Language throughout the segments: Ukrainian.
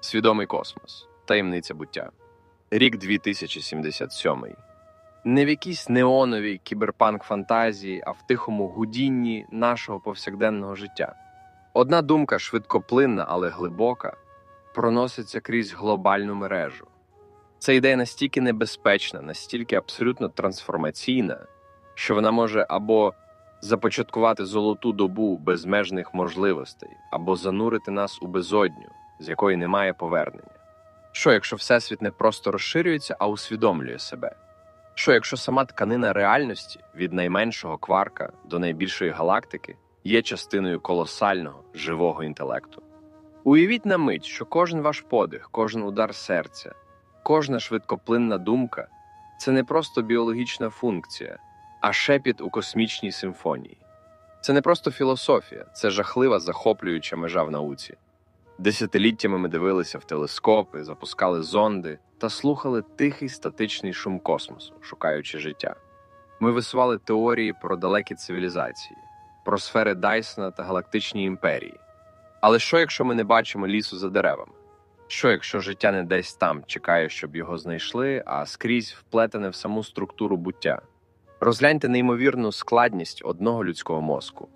Свідомий космос. Таємниця буття. Рік 2077. Не в якійсь неоновій кіберпанк фантазії, а в тихому гудінні нашого повсякденного життя. Одна думка швидкоплинна, але глибока, проноситься крізь глобальну мережу. Ця ідея настільки небезпечна, настільки абсолютно трансформаційна, що вона може або започаткувати золоту добу безмежних можливостей, або занурити нас у безодню, з якої немає повернення. Що, якщо Всесвіт не просто розширюється, а усвідомлює себе? Що, якщо сама тканина реальності від найменшого кварка до найбільшої галактики є частиною колосального живого інтелекту? Уявіть на мить, що кожен ваш подих, кожен удар серця, кожна швидкоплинна думка це не просто біологічна функція, а шепіт у космічній симфонії. Це не просто філософія, це жахлива захоплююча межа в науці. Десятиліттями ми дивилися в телескопи, запускали зонди та слухали тихий статичний шум космосу, шукаючи життя. Ми висували теорії про далекі цивілізації, про сфери Дайсона та галактичні імперії. Але що, якщо ми не бачимо лісу за деревами? Що, якщо життя не десь там чекає, щоб його знайшли, а скрізь вплетене в саму структуру буття? Розгляньте неймовірну складність одного людського мозку.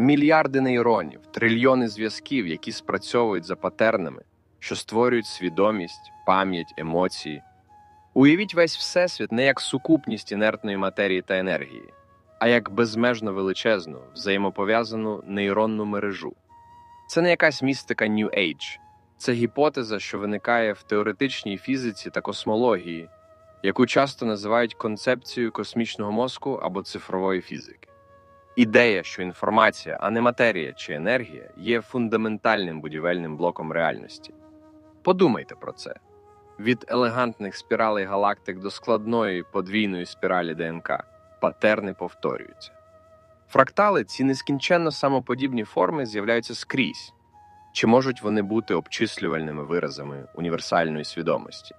Мільярди нейронів, трильйони зв'язків, які спрацьовують за патернами, що створюють свідомість, пам'ять, емоції. Уявіть весь всесвіт не як сукупність інертної матерії та енергії, а як безмежно величезну, взаємопов'язану нейронну мережу. Це не якась містика New Age, це гіпотеза, що виникає в теоретичній фізиці та космології, яку часто називають концепцією космічного мозку або цифрової фізики. Ідея, що інформація, а не матерія чи енергія, є фундаментальним будівельним блоком реальності. Подумайте про це: від елегантних спіралей галактик до складної подвійної спіралі ДНК патерни повторюються. Фрактали, ці нескінченно самоподібні форми з'являються скрізь, чи можуть вони бути обчислювальними виразами універсальної свідомості?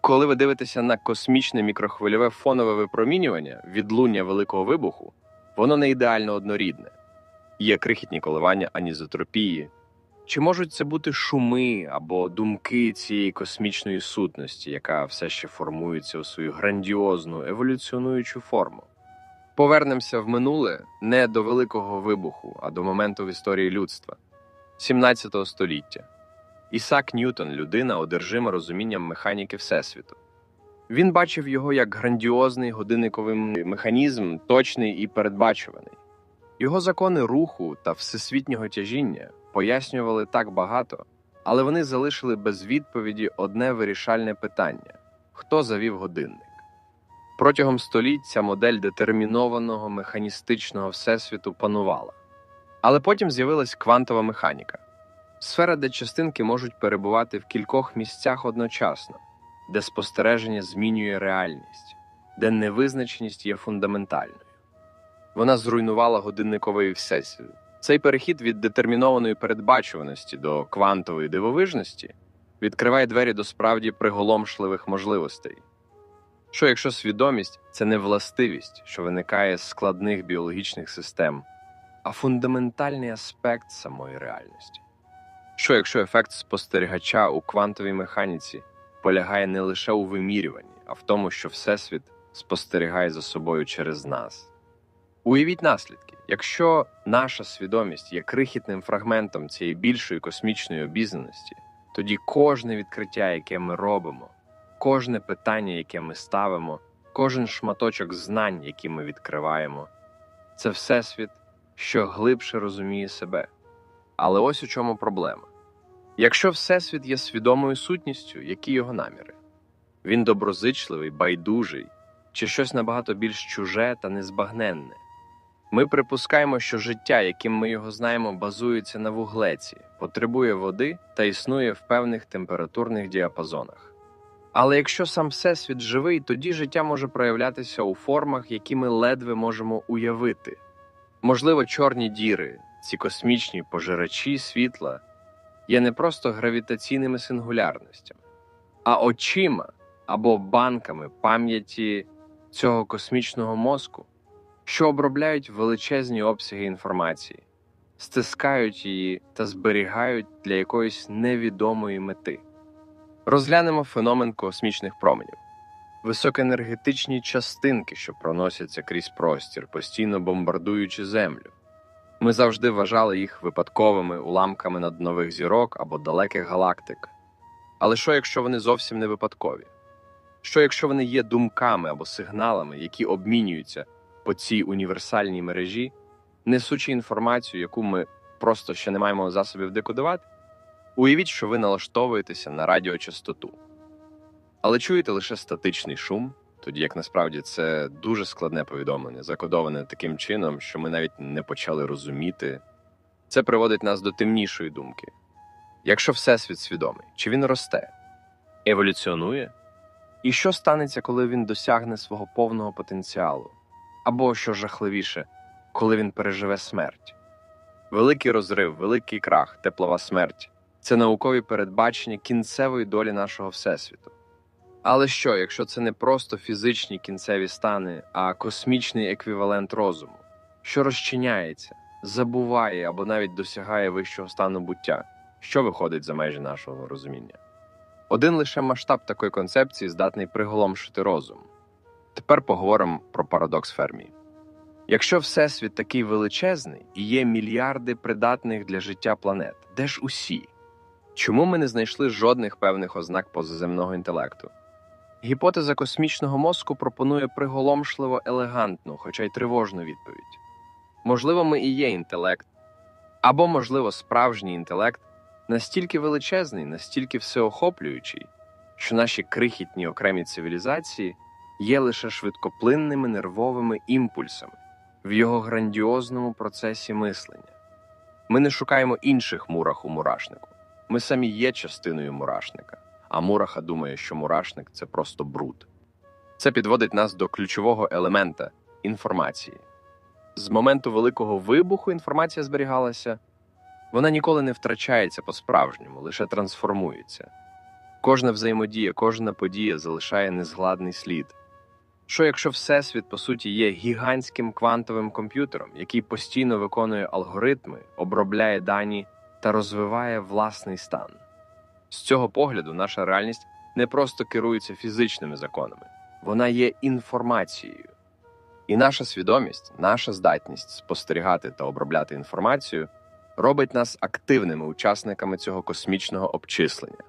Коли ви дивитеся на космічне мікрохвильове фонове випромінювання відлуння великого вибуху, воно не ідеально однорідне. Є крихітні коливання анізотропії. Чи можуть це бути шуми або думки цієї космічної сутності, яка все ще формується у свою грандіозну еволюціонуючу форму? Повернемося в минуле не до великого вибуху, а до моменту в історії людства 17 століття. Ісак Ньютон людина, одержима розумінням механіки Всесвіту. Він бачив його як грандіозний годинниковий механізм, точний і передбачуваний. Його закони руху та всесвітнього тяжіння пояснювали так багато, але вони залишили без відповіді одне вирішальне питання: хто завів годинник? Протягом століть ця модель детермінованого механістичного всесвіту панувала. Але потім з'явилась квантова механіка сфера, де частинки можуть перебувати в кількох місцях одночасно, де спостереження змінює реальність, де невизначеність є фундаментальною. Вона зруйнувала годинниковий всесвіт. Цей перехід від детермінованої передбачуваності до квантової дивовижності відкриває двері до справді приголомшливих можливостей. Що якщо свідомість це не властивість, що виникає з складних біологічних систем, а фундаментальний аспект самої реальності? Що якщо ефект спостерігача у квантовій механіці полягає не лише у вимірюванні, а в тому, що Всесвіт спостерігає за собою через нас? Уявіть наслідки, якщо наша свідомість є крихітним фрагментом цієї більшої космічної обізнаності, тоді кожне відкриття, яке ми робимо, кожне питання, яке ми ставимо, кожен шматочок знань, які ми відкриваємо, це всесвіт, що глибше розуміє себе. Але ось у чому проблема. Якщо Всесвіт є свідомою сутністю, які його наміри? Він доброзичливий, байдужий, чи щось набагато більш чуже та незбагненне. Ми припускаємо, що життя, яким ми його знаємо, базується на вуглеці, потребує води та існує в певних температурних діапазонах. Але якщо сам Всесвіт живий, тоді життя може проявлятися у формах, які ми ледве можемо уявити. Можливо, чорні діри, ці космічні пожирачі світла є не просто гравітаційними сингулярностями, а очима або банками пам'яті цього космічного мозку, що обробляють величезні обсяги інформації, стискають її та зберігають для якоїсь невідомої мети. Розглянемо феномен космічних променів. Високоенергетичні частинки, що проносяться крізь простір, постійно бомбардуючи Землю. Ми завжди вважали їх випадковими уламками над нових зірок або далеких галактик. Але що, якщо вони зовсім не випадкові? Що, якщо вони є думками або сигналами, які обмінюються по цій універсальній мережі, несучи інформацію, яку ми просто ще не маємо засобів декодувати? Уявіть, що ви налаштовуєтеся на радіочастоту, але чуєте лише статичний шум, тоді як насправді це дуже складне повідомлення, закодоване таким чином, що ми навіть не почали розуміти. Це приводить нас до темнішої думки. Якщо Всесвіт свідомий, чи він росте, еволюціонує? І що станеться, коли він досягне свого повного потенціалу? Або, що жахливіше, коли він переживе смерть? Великий розрив, великий крах, теплова смерть це наукові передбачення кінцевої долі нашого Всесвіту. Але що, якщо це не просто фізичні кінцеві стани, а космічний еквівалент розуму, що розчиняється, забуває або навіть досягає вищого стану буття, що виходить за межі нашого розуміння? Один лише масштаб такої концепції здатний приголомшити розум. Тепер поговоримо про парадокс Фермі. Якщо Всесвіт такий величезний і є мільярди придатних для життя планет, де ж усі? Чому ми не знайшли жодних певних ознак позаземного інтелекту? Гіпотеза космічного мозку пропонує приголомшливо елегантну, хоча й тривожну відповідь. Можливо, ми і є інтелект, або, можливо, справжній інтелект настільки величезний, настільки всеохоплюючий, що наші крихітні окремі цивілізації є лише швидкоплинними нервовими імпульсами в його грандіозному процесі мислення. Ми не шукаємо інших мурах у мурашнику. Ми самі є частиною мурашника, а мураха думає, що мурашник це просто бруд. Це підводить нас до ключового елемента інформації. З моменту великого вибуху інформація зберігалася, вона ніколи не втрачається по-справжньому, лише трансформується. Кожна взаємодія, кожна подія залишає незгладний слід. Що якщо Всесвіт, по суті, є гігантським квантовим комп'ютером, який постійно виконує алгоритми, обробляє дані та розвиває власний стан? З цього погляду наша реальність не просто керується фізичними законами, вона є інформацією. І наша свідомість, наша здатність спостерігати та обробляти інформацію робить нас активними учасниками цього космічного обчислення.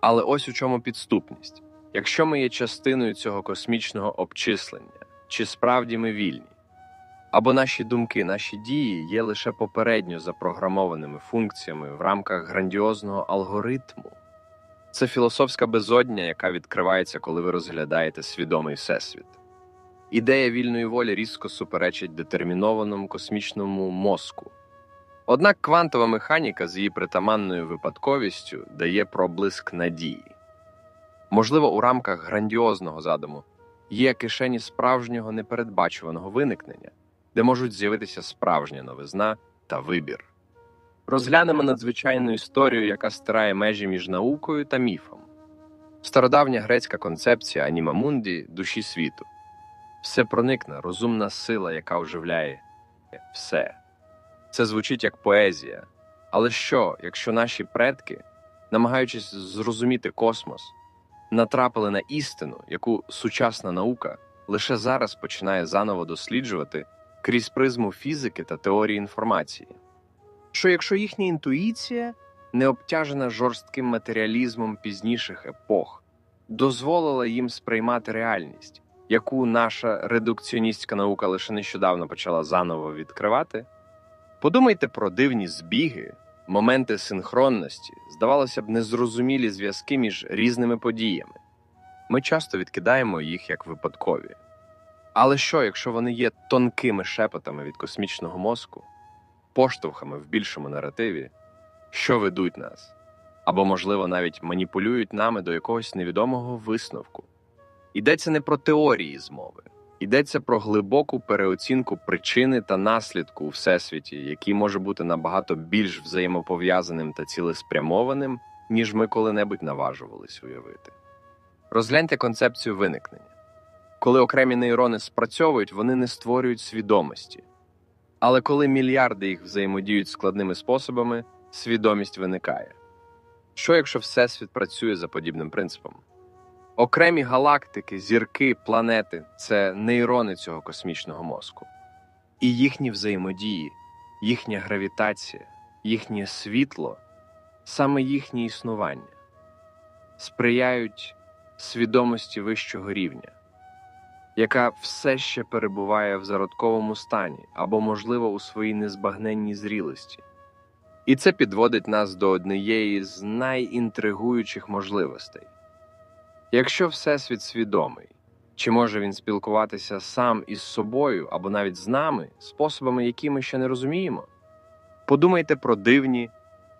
Але ось у чому підступність. Якщо ми є частиною цього космічного обчислення, чи справді ми вільні? Або наші думки, наші дії є лише попередньо запрограмованими функціями в рамках грандіозного алгоритму. Це філософська безодня, яка відкривається, коли ви розглядаєте свідомий всесвіт. Ідея вільної волі різко суперечить детермінованому космічному мозку. Однак квантова механіка з її притаманною випадковістю дає проблиск надії. Можливо, у рамках грандіозного задуму є кишені справжнього непередбачуваного виникнення, де можуть з'явитися справжня новизна та вибір. Розглянемо надзвичайну історію, яка стирає межі між наукою та міфом. Стародавня грецька концепція анімамунді душі світу. Все проникна, розумна сила, яка оживляє все. Це звучить як поезія. Але що, якщо наші предки, намагаючись зрозуміти космос, натрапили на істину, яку сучасна наука лише зараз починає заново досліджувати крізь призму фізики та теорії інформації? Що якщо їхня інтуїція, не обтяжена жорстким матеріалізмом пізніших епох, дозволила їм сприймати реальність, яку наша редукціоністська наука лише нещодавно почала заново відкривати? Подумайте про дивні збіги, моменти синхронності, здавалося б, незрозумілі зв'язки між різними подіями. Ми часто відкидаємо їх як випадкові. Але що, якщо вони є тонкими шепотами від космічного мозку, поштовхами в більшому наративі, що ведуть нас, або, можливо, навіть маніпулюють нами до якогось невідомого висновку? Йдеться не про теорії змови, йдеться про глибоку переоцінку причини та наслідку у всесвіті, який може бути набагато більш взаємопов'язаним та цілеспрямованим, ніж ми коли-небудь наважувались уявити. Розгляньте концепцію виникнення. Коли окремі нейрони спрацьовують, вони не створюють свідомості. Але коли мільярди їх взаємодіють складними способами, свідомість виникає. Що якщо Всесвіт працює за подібним принципом? Окремі галактики, зірки, планети це нейрони цього космічного мозку. І їхні взаємодії, їхня гравітація, їхнє світло, саме їхнє існування сприяють свідомості вищого рівня, яка все ще перебуває в зародковому стані або, можливо, у своїй незбагненній зрілості. І це підводить нас до однієї з найінтригуючих можливостей. Якщо Всесвіт свідомий, чи може він спілкуватися сам із собою або навіть з нами способами, які ми ще не розуміємо? Подумайте про дивні,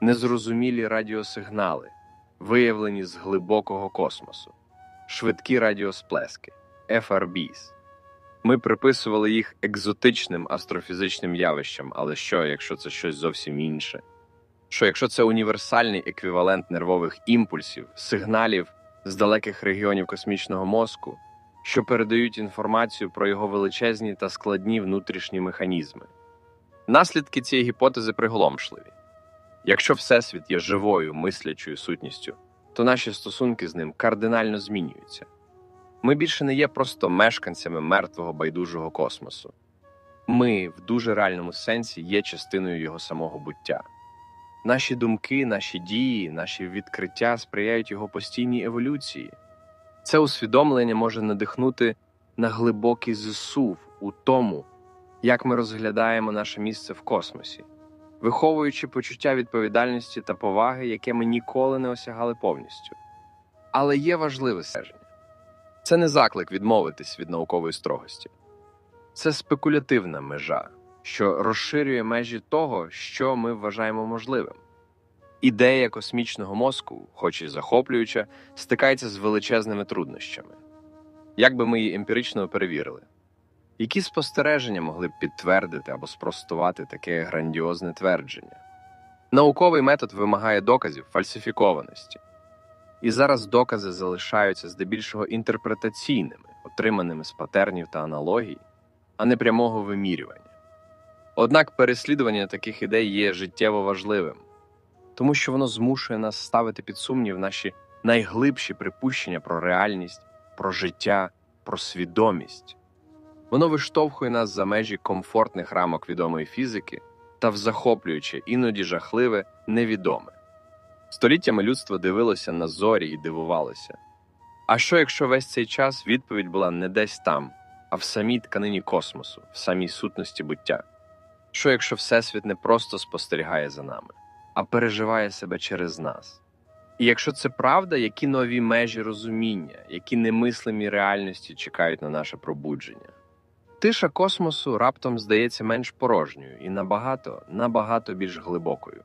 незрозумілі радіосигнали, виявлені з глибокого космосу, швидкі радіосплески, FRBs. Ми приписували їх екзотичним астрофізичним явищам, але що, якщо це щось зовсім інше? Що якщо це універсальний еквівалент нервових імпульсів, сигналів з далеких регіонів космічного мозку, що передають інформацію про його величезні та складні внутрішні механізми? Наслідки цієї гіпотези приголомшливі. Якщо Всесвіт є живою мислячою сутністю, то наші стосунки з ним кардинально змінюються. Ми більше не є просто мешканцями мертвого байдужого космосу. Ми в дуже реальному сенсі є частиною його самого буття. Наші думки, наші дії, наші відкриття сприяють його постійній еволюції. Це усвідомлення може надихнути на глибокий зсув у тому, як ми розглядаємо наше місце в космосі, виховуючи почуття відповідальності та поваги, яке ми ніколи не осягали повністю. Але є важливе стеження. Це не заклик відмовитись від наукової строгості, це спекулятивна межа, що розширює межі того, що ми вважаємо можливим. Ідея космічного мозку, хоч і захоплююча, стикається з величезними труднощами. Як би ми її емпірично перевірили? Які спостереження могли б підтвердити або спростувати таке грандіозне твердження? Науковий метод вимагає доказів фальсифікованості. І зараз докази залишаються здебільшого інтерпретаційними, отриманими з патернів та аналогій, а не прямого вимірювання. Однак переслідування таких ідей є життєво важливим, тому що воно змушує нас ставити під сумнів наші найглибші припущення про реальність, про життя, про свідомість. Воно виштовхує нас за межі комфортних рамок відомої фізики та в захоплююче, іноді жахливе, невідоме. Століттями людство дивилося на зорі і дивувалося. А що якщо весь цей час відповідь була не десь там, а в самій тканині космосу, в самій сутності буття? Що якщо Всесвіт не просто спостерігає за нами, а переживає себе через нас? І якщо це правда, які нові межі розуміння, які немислимі реальності чекають на наше пробудження? Тиша космосу раптом здається менш порожньою і набагато, набагато більш глибокою.